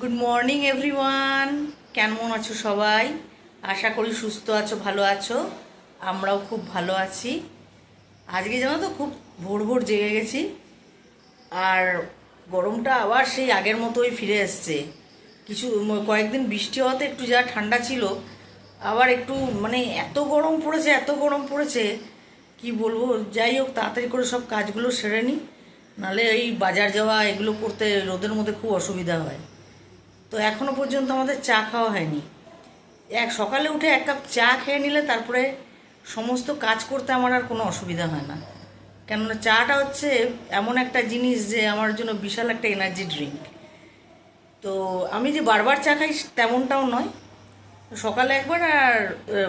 Good morning everyone কেমন আছো সবাই? আশা করি সুস্থ আছো, ভালো আছো। আমরাও খুব ভালো আছি। আজকে জানো তো খুব ভোর ভোর জেগে গেছি। আর গরমটা আবার সেই আগের মতোই ফিরে এসছে। কিছু কয়েকদিন বৃষ্টি হওয়াতে একটু যা ঠান্ডা ছিল, আবার একটু মানে এত গরম পড়েছে, এত গরম পড়েছে, কি বলব? যাই হোক, তাড়াতাড়ি করে সব কাজগুলো সেরে নিই নাহলে এই বাজার যাওয়া, এগুলো করতে রোদের মধ্যে খুব অসুবিধা হয়। তো এখনও পর্যন্ত আমাদের চা খাওয়া হয়নি। এক সকালে উঠে এক কাপ চা খেয়ে নিলে তারপরে সমস্ত কাজ করতে আমার আর কোনো অসুবিধা হয় না। কেননা চাটা হচ্ছে এমন একটা জিনিস যে আমার জন্য বিশাল একটা এনার্জি ড্রিঙ্ক তো আমি যে বারবার চা খাই তেমনটাও নয়। সকালে একবার আর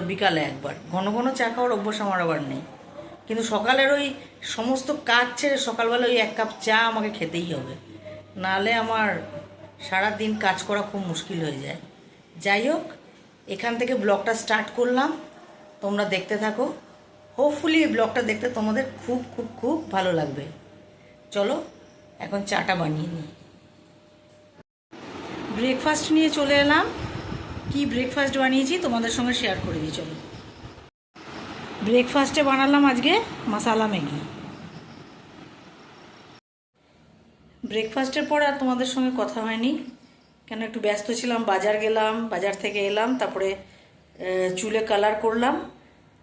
বিকালে একবার। ঘন ঘন চা খাওয়ার অভ্যাস আমার আবার নেই। কিন্তু সকালের ওই সমস্ত কাজ ছেড়ে সকালবেলা ওই এক কাপ চা আমাকে খেতেই হবে। নাহলে আমার সারা দিন কাজ করা খুব মুশকিল হয়ে যায়। যাই হোক, এখান থেকে ব্লগটা স্টার্ট করলাম। তোমরা দেখতে থাকো। হোপফুলি এই ব্লগটা দেখতে তোমাদের খুব খুব খুব ভালো লাগবে। চলো, এখন চাটা বানিয়ে নিই। ব্রেকফাস্ট নিয়ে চলে এলাম। কি ব্রেকফাস্ট বানিয়েছি তোমাদের সঙ্গে শেয়ার করে দিই, চলো। ব্রেকফাস্টে বানালাম আজকে মশালা ম্যাগি। ব্রেকফাস্টের পর আর তোমাদের সঙ্গে কথা হয়নি। কেন একটু ব্যস্ত ছিলাম, বাজার গেলাম, বাজার থেকে এলাম, তারপরে চুলে কালার করলাম।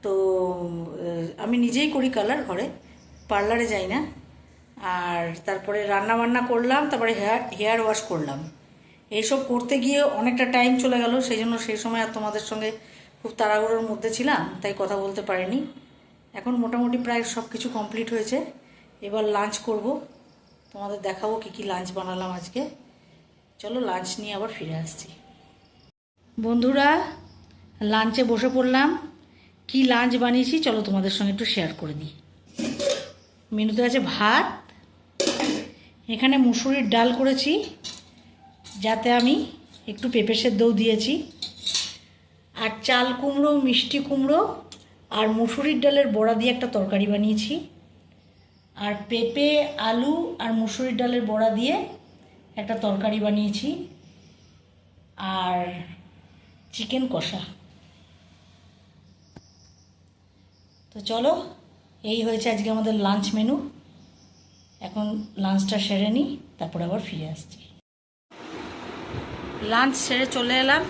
তো আমি নিজেই করি কালার ঘরে পার্লারে যাই না। আর তারপরে রান্না বান্না করলাম, তারপরে হেয়ার হেয়ার ওয়াশ করলাম। এইসব করতে গিয়ে অনেকটা টাইম চলে গেল, সেই জন্য সেই সময় আর তোমাদের সঙ্গে খুব তাড়াহুড়োর মধ্যে ছিলাম, তাই কথা বলতে পারিনি। এখন মোটামুটি প্রায় সব কিছু কমপ্লিট হয়েছে। এবার লাঞ্চ করব। তোমাদের দেখাবো কী কী লাঞ্চ বানালাম আজকে। চলো লাঞ্চ নিয়ে আবার ফিরে আসছি। বন্ধুরা লাঞ্চে বসে পড়লাম। কি লাঞ্চ বানিয়েছি চলো তোমাদের সঙ্গে একটু শেয়ার করে দিই। মেনুতে আছে ভাত, এখানে মুসুরির ডাল করেছি, যাতে আমি একটু পেঁপে সেদ্ধও দিয়েছি। আর চাল কুমড়ো, মিষ্টি কুমড়ো আর মুসুরির ডালের বড়া দিয়ে একটা তরকারি বানিয়েছি। আর পেঁপে, আলু আর মুসুরির ডালের বড়া দিয়ে একটা তরকারি বানিয়েছি। আর চিকেন কষা। তো চলো, এই হয়েছে আজকে আমাদের লাঞ্চ মেনু। এখন লাঞ্চটা সেরে নিই, তারপরে আবার ফিরে আসছি। লাঞ্চ সেরে চলে এলাম।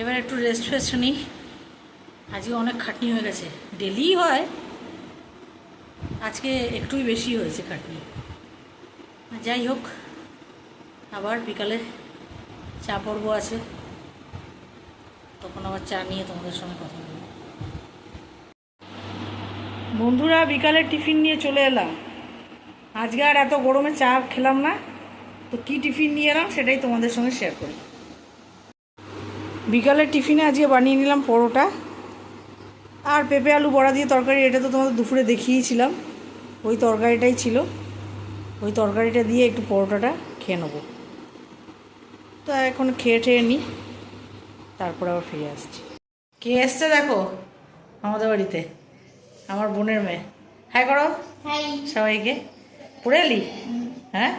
এবার একটু রেস্ট ফেস্ট নিই। আজকে অনেক খাটনি হয়ে গেছে। ডেলি হয় আজকে একটুই বেশি হয়েছে খাটনি। যাই হোক, আবার বিকালে চা পর্ব আছে। তখন আবার চা নিয়ে তোমাদের সঙ্গে কথা বলব। বন্ধুরা, বিকালে টিফিন নিয়ে চলে এলাম। আজকে আর এত গরমে চা খেলাম না। তো কি টিফিন নিয়ে এলাম সেটাই তোমাদের সঙ্গে শেয়ার করি। বিকালের টিফিনে আজকে বানিয়ে নিলাম পরোটা। আর পেঁপে আলু বড়া দিয়ে তরকারি এটা তো তোমাদের দুপুরে দেখিয়েছিলাম। ওই তরকারিটাই ছিল। ওই তরকারিটা দিয়ে একটু পরোটাটা খেয়ে নেব। তো এখন খেয়ে ঠেয়ে নিই তারপর আবার ফিরে আসছি। কে এসছে দেখো? আমাদের বাড়িতে। আমার বোনের মেয়ে। হাই করো। সবাইকে। পড়ে এলি? হ্যাঁ?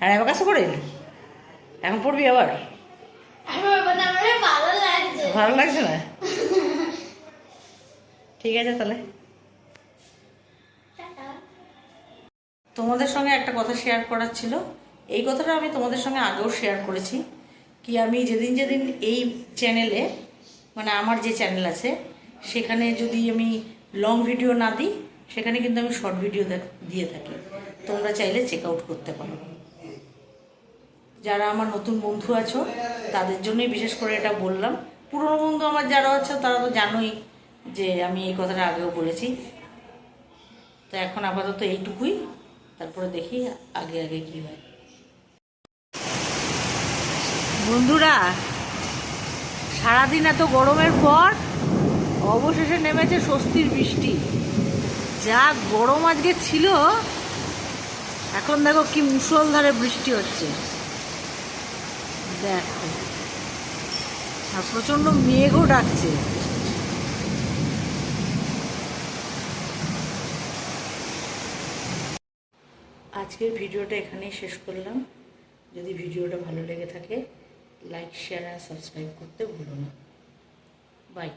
আর এবার কাছে পড়ে এলি? এখন পড়বি আবার? আমার আমার ভালো লাগছে না? ঠিক আছে তাহলে। তোমাদের সঙ্গে একটা কথা শেয়ার করার ছিল। এই কথাটা আমি তোমাদের সঙ্গে আগেও শেয়ার করেছি কি আমি যেদিন যেদিন এই চ্যানেলে মানে আমার যে চ্যানেল আছে, সেখানে যদি আমি লং ভিডিও না দিই, সেখানে কিন্তু আমি শর্ট ভিডিও দিয়ে থাকি। তোমরা চাইলে চেক আউট করতে পারো। যারা আমার নতুন বন্ধু আছো, তাদের জন্যই বিশেষ করে এটা বললাম। পুরনো বন্ধু আমার যারা আছে, তারা তো জানোই যে আমি এই কথাটা আগেও বলেছি। তো এখন আপাতত এইটুকুই। তারপরে দেখি আগে আগে কি হয়। বন্ধুরা, সারাদিন এত গরমের পর অবশেষে নেমেছে স্বস্তির বৃষ্টি। যা গরম আজকে ছিল, এখন দেখো কি মুষলধারে বৃষ্টি হচ্ছে। দেখো, আর প্রচণ্ড মেঘও ডাকছে। আজকের ভিডিওটা এখানেই শেষ করলাম। যদি ভিডিওটা ভালো লেগে থাকে লাইক শেয়ার আর সাবস্ক্রাইব করতে ভুলো না। বাই